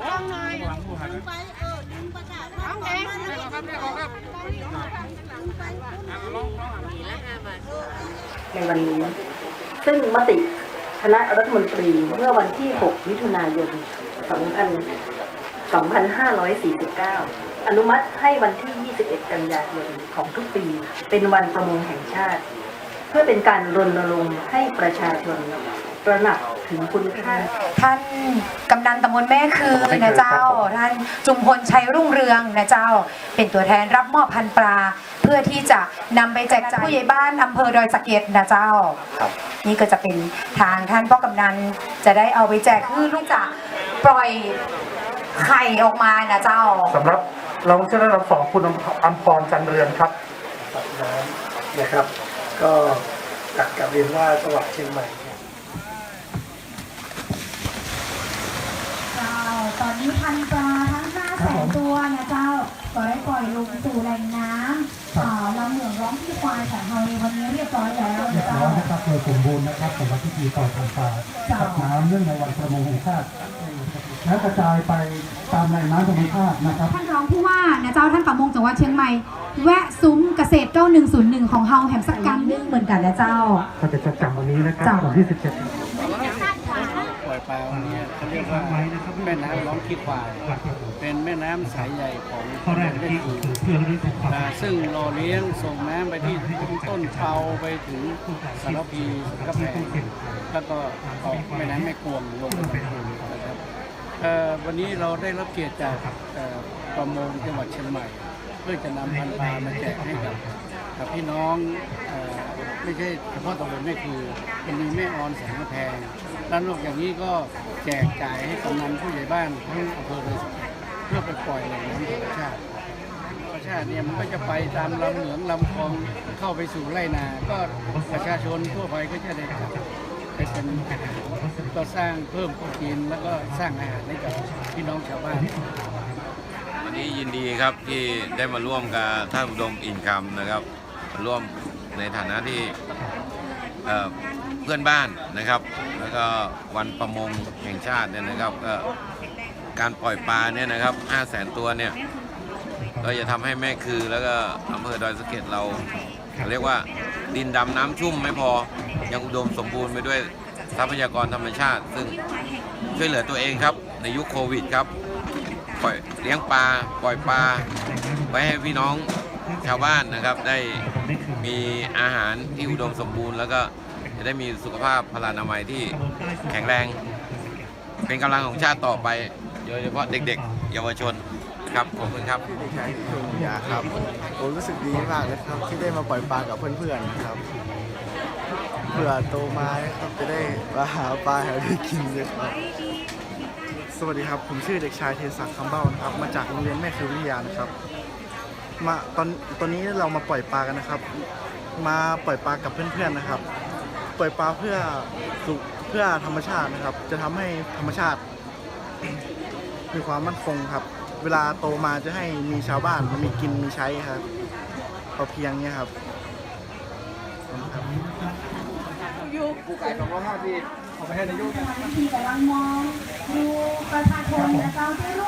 กล้องหน่อยดึงไปเออดึงประกาศน้องเองครับเนี่ยครับในวันนี้ ซึ่งมติคณะรัฐมนตรีเมื่อวันที่ 6 มิถุนายน 2549 อนุมัติให้วันที่ 21 กันยายนของทุกปี เป็นวันประมงแห่งชาติ เพื่อเป็นการรณรงค์ให้ประชาชน ระหนักถึงคุณค่า ท่านกำนันตำบลแม่คือนะเจ้า ท่านจุมพลชัยรุ่งเรืองนะเจ้า เป็นตัวแทนรับมอบพันธุ์ปลา เพื่อที่จะนำไปแจกจ่ายผู้ใหญ่บ้านอำเภอดอยสะเก็ดนะเจ้านี่ก็จะเป็นทางท่านพ่อกำนันจะได้เอาไปแจกคือลูกจะปล่อยไข่ออกมานะเจ้า สำหรับรองชนะดับสองคุณอัมพรจันเรือนครับนะครับ ก็กลับกลับเรียนว่าจังหวัดเชียงใหม่เนี่ย เจ้า ตอนนี้พันปลาทั้ง5แสนตัวนะเจ้าก็ได้ปล่อยลงสู่แหล่งน้ำอ่าลำเหมืองร้องที่ควายของเราในวันนี้เรียบร้อยแล้วเรียนะบเจ้าร้อยนะครับโดยสมบูรณ์นะครับสำหรับพิธีปล่อยพันธุ์ปลาจ้ะตัดน้ำเรื่องในวันประมงแห่งชาติและกระจายไปตามแหล่งน้ำธรรมชาตินะครับ ท่านรองผู้ว่านะเจ้าท่านประมงจังหวัดเชียงใหม่ แวะซุ้มเกษตร 9101 ของเฮาแหมสักกันนึงเหมือนกันนะเจ้า ก็จะจัดจำวันนี้นะครับจ้ะ วันที่ 17ปล่ อยปลาวันนี้เขาเรียกว่าแม่น้ำร้องขี้ควาย เป็นแม่น้ำสายใหญ่ของข้อแรกประเทที่ศจีนเพื่อที่สุดครับนะซึ่งรอเลี้ยงส่งน้ำไปที่ต้นเปาไปถึงสารพีสังกะแพงแล้วก็ออกแม่น้ำแม่กวงลงไปถึงนะครับเอ่อวันนี้เราได้รับเกียรติจากเอ่อประมงจังหวัดเชียงใหม่ เพื่อจะนำพันธุ์ปลามาแจกให้กับ กับพี่น้องอไม่ใช่เฉพาะตำบลแม่คือเป็นมีแม่ออนแสงกระแพงแล้วนอกจากนี้ก็แจกจ่ายให้กำนันผู้ใหญ่บ้านทั้งอำเภอเลยเพื่อไปปล่อยแหล่งน้ำธรรมชาติธรรมชาติเนี่ยมันก็จะไปตามลำเหลืองลำคลองเข้าไปสู่ไร่นา ก็ประชาชนทั่วไปก็จะได้จับไปเป็นอาหารก็สร้างเพิ่มโปรตีนแล้วก็สร้างอาหารให้กับพี่น้องชาวบ้านวันนี้ยินดีครับที่ได้มาร่วมกับท่านอุดมอินคำนะครับ ร่วมในฐานะที่เเพื่อนบ้านนะครับ แล้วก็วันประมงแห่งชาติเนี่ยนะครับก็การปล่อยปลาเนี่ยนะครับ5 0 0แสนตัวเนี่ยก็จะทำให้แม่คือแล้วก็อำเภอดอยสะเก็ดเรา เรียกว่าดินดำน้ำชุ่มไม่พอยังอุดมสมบูรณ์ไปด้วยทรัพยากรธรรมชาติ ซึ่งช่วยเหลือตัวเองครับ ในยุคโควิดครับปล่อยเลี้ยงปลาปล่อยปลาไว้ให้พี่น้อง ชาวบ้านนะครับได้มีอาหารที่อุดมสมบูรณ์ แล้วก็จะได้มีสุขภาพพลานามัยที่แข็งแรง เป็นกำลังของชาติต่อไปโดยเฉพาะเด็กๆ เยาวชนครับขอบคุณครับใช้ชนยาครับผมรู้สึกดีมากเลยครับที่ได้มาปล่อยปลากับเพื่อนๆนะครับเพื่อโตมาครับจะได้มาหาปลาหาได้กินเลยครับสวัสดีครับ ผมชื่อเด็กชายเทศักดิ์คำเบ้านะครับ มาจากโรงเรียนแม่คือวิทยานะครับ มาตอนตอนนี้เรามาปล่อยปลากันนะครับ มาปล่อยปลากับเพื่อนๆนะครับ ปล่อยปลาเพื่อสุเพื่อธรรมชาตินะครับ จะทำให้ธรรมชาติ มีความมั่นคงครับ เวลาโตมาจะให้มีชาวบ้านมีกินมีใช้ครับพอเพียงเนี่ยครับขอบคุณครับทีกำลังมองดูประชาชนนะเจ้าที่ร่ว